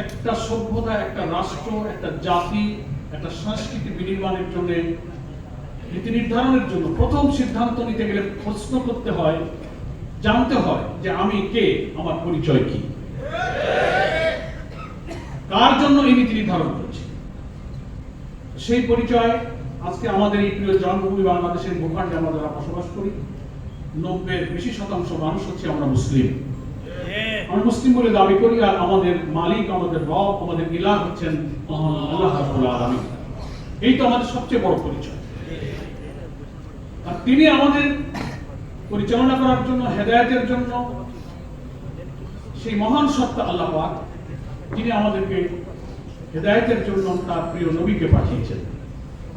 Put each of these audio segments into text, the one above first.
একটা সভ্যতা, একটা রাষ্ট্র, একটা জাতি, একটা সংস্কৃতি বিনির্মাণের জন্য, নীতি নির্ধারণের জন্য প্রথম সিদ্ধান্ত নিতে গেলে প্রশ্ন করতে হয়, জানতে হয় যে আমি কে, আমার পরিচয় কি। কার জন্য এই নীতি নির্ধারণ করছি? সেই পরিচয় আজকে আমাদের এই প্রিয় জন্মভূমি বাংলাদেশের ভূখণ্ডে আমরা যারা বসবাস করি নব্বের বেশি শতাংশ মানুষ হচ্ছে আমরা মুসলিম। আমরা মুসলিম বলে দাবি করি আর আমাদের মালিক আমাদের রব আমাদের ইলাহ হচ্ছেন মহান আল্লাহ রাব্বুল আলামিন এই তো আমাদের সবচেয়ে বড় পরিচয় আর তিনি আমাদের পরিচালনা করার জন্য হেদায়েতের জন্য সেই মহান সত্তা আল্লাহ পাক তিনি আমাদেরকে হেদায়েতের জন্য তার প্রিয় নবীকে পাঠিয়েছেন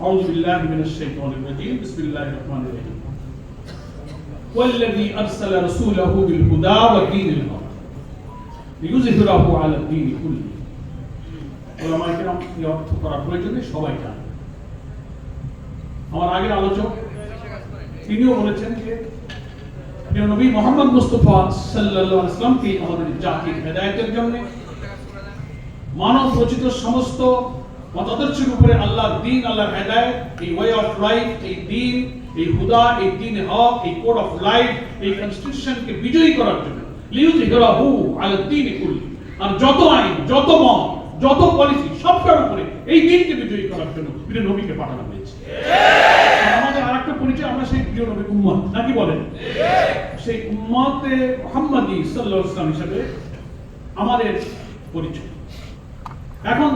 আউযু বিল্লাহি মিনাশ শাইতানির রাজীম বিসমিল্লাহির রহমানির রহিম والذي أرسل رسوله بالهدى ودين الحق লিউজহিরাহু আমার আগের আলোচক, তিনিও বলেছেন যে, প্রিয় নবী মোহাম্মদ মুস্তফা সাল্লাল্লাহু আলাইহি আমাদের জাতির হেদায়েতের জন্য মানব রচিত সমস্ত মতাদর্শের উপরে আল্লাহর দিন, আল্লাহর হেদায়েত, এই ওয়ে অফ লাইফ এই দিন, এই হুদা, এই দিন হক, এই কোড অফ লাইফ এই কনস্টিটিউশনকে বিজয়ী করার জন্য লিউযহিরাহু আর যত আইন, যত মত, যত পলিসি এই দিনকে বিজয়ী করার জন্য নবীকে পাঠানো হয়েছে। আমাদের পরিচয়, আমরা সেই প্রিয় নবী উম্মত। নাকি বলেন? সেই উম্মতে মুহাম্মাদি ওয়াসাল্লাম হিসেবে আমাদের পরিচয়। এখন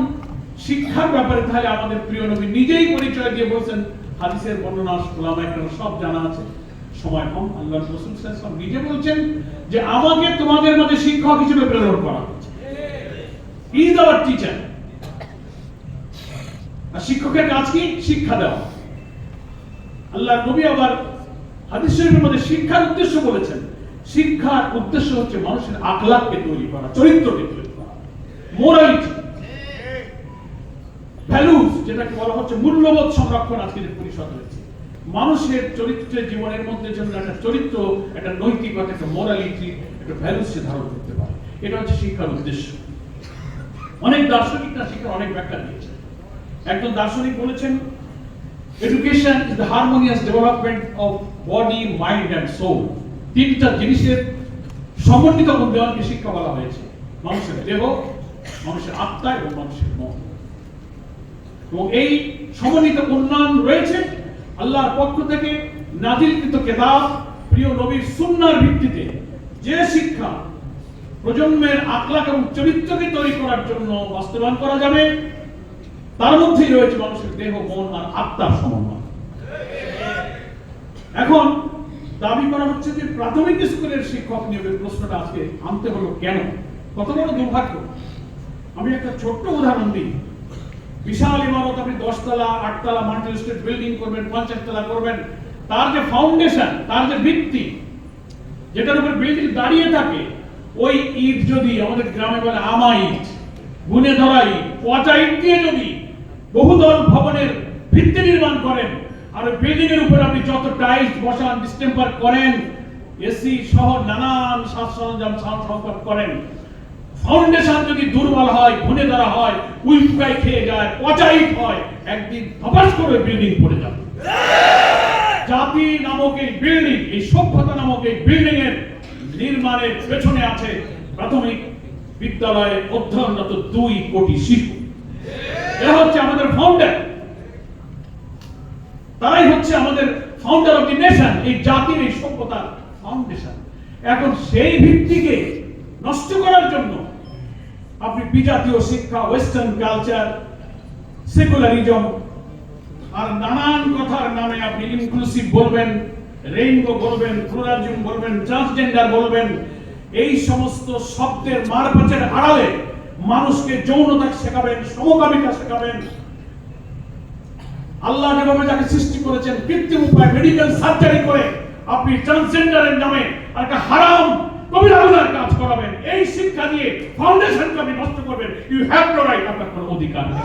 শিক্ষার ব্যাপারে তাহলে আমাদের প্রিয় নবী নিজেই পরিচয় দিয়ে বলছেন, হাদিসের বর্ণনা একরাম সব জানা আছে। সময় কম। আল্লাহ রসুল নিজে বলছেন যে আমাকে তোমাদের মধ্যে শিক্ষক হিসেবে প্রেরণ করা হয়েছে। ইজ আওয়ার টিচার আর শিক্ষকের কাজ কি? শিক্ষা দেওয়া। আল্লাহ নবী আবার হাদিস শরীফের মধ্যে শিক্ষার উদ্দেশ্য বলেছেন। শিক্ষার উদ্দেশ্য হচ্ছে মানুষের আকলাককে তৈরি করা, চরিত্রকে তৈরি করা। মোরালিটি ভ্যালুস যেটাকে বলা হচ্ছে মূল্যবোধ সংরক্ষণ আজকের পরিষদ হয়েছে মানুষের চরিত্রের জীবনের মধ্যে যেন একটা চরিত্র, একটা নৈতিকতা একটা মোরালিটি একটা ভ্যালুস সে ধারণ করতে পারে। এটা হচ্ছে শিক্ষার উদ্দেশ্য। অনেক দার্শনিকরা শিক্ষার অনেক ব্যাখ্যা দিয়েছে একজন দার্শনিক বলেছেন education is the harmonious development of body mind and soul তিনটা জিনিসের সমন্বিত উন্নয়নকে শিক্ষা বলা হয়েছে। মানুষের দেহ, মানুষের আত্মা এবং মানুষের মন। এবং এই সমন্বিত উন্নয়ন রয়েছে আল্লাহর পক্ষ থেকে নাজিলকৃত কেতাব প্রিয় নবীর সুন্নার ভিত্তিতে। যে শিক্ষা প্রজন্মের আকলাক এবং চরিত্রকে তৈরি করার জন্য বাস্তবায়ন করা যাবে, তার মধ্যেই রয়েছে মানুষের দেহ, মন আর আত্মার সমন্বয়। এখন দাবি করা হচ্ছে যে প্রাথমিক স্কুলের শিক্ষক নিয়োগের প্রশ্নটা আজকে আনতে হলো কেন? কত বড় দুর্ভাগ্য। আমি একটা ছোট্ট উদাহরণ দিই। বিশাল ইমারত, আপনি দশতলা, আটতলা মাল্টি স্টেট বিল্ডিং করবেন পঞ্চাশ তলা করবেন। তার যে ফাউন্ডেশন, তার যে ভিত্তি, যেটার উপর বিল্ডিং দাঁড়িয়ে থাকে, ওই ইট যদি আমাদের গ্রামে বলে আমা ইট, গুনে ধরা ইট, পচা ইট দিয়ে যদি বহুদল ভবনের ভিত্তি নির্মাণ করেন, আর ওই বিল্ডিং এর উপর আপনি যত টাইলস বসান, ডিস্টেম্পার করেন, এসি সহ নানান সাজ সরঞ্জাম সাজ সংকট করেন ফাউন্ডেশন যদি দুর্বল হয় ঘুনে ধরা হয় উইফাই খেয়ে যায় পচাইট হয়, একদিন ধপাস করে বিল্ডিং পড়ে যাবে। জাতি নামক এই বিল্ডিং এই সভ্যতা নামক এই বিল্ডিং এর নির্মাণের পেছনে আছে প্রাথমিক বিদ্যালয়ে অধ্যয়নরত দুই কোটি শিশু। এরা হচ্ছে আমাদের ফাউন্ডার তারাই হচ্ছে আমাদের ফাউন্ডার অফ দি নেশন এই জাতির এই সভ্যতার ফাউন্ডেশন এখন সেই ভিত্তিকে নষ্ট করার জন্য আপনি বিজাতীয় শিক্ষা ওয়েস্টার্ন কালচার সেকুলারিজম আর নানান কথার নামে আপনি ইনক্লুসিভ বলবেন রেইনবো বলবেন প্লুরালিজম বলবেন ট্রান্সজেন্ডার বলবেন, এই সমস্ত শব্দের মারপ্যাচের আড়ালে মানুষকে যৌনতা শেখাবেন, সমকামিতা শেখাবেন। আল্লাহ যেভাবে যাকে সৃষ্টি করেছেন কৃত্রিম উপায় মেডিকেল সার্জারি করে আপনি ট্রান্সজেন্ডারের নামে একটা হারাম কবিরাগুলার কাজ করাবেন। এই শিক্ষা দিয়ে ফাউন্ডেশনকে আপনি নষ্ট করবেন। ইউ হ্যাভ নো রাইট আপনার কোনো অধিকার নেই।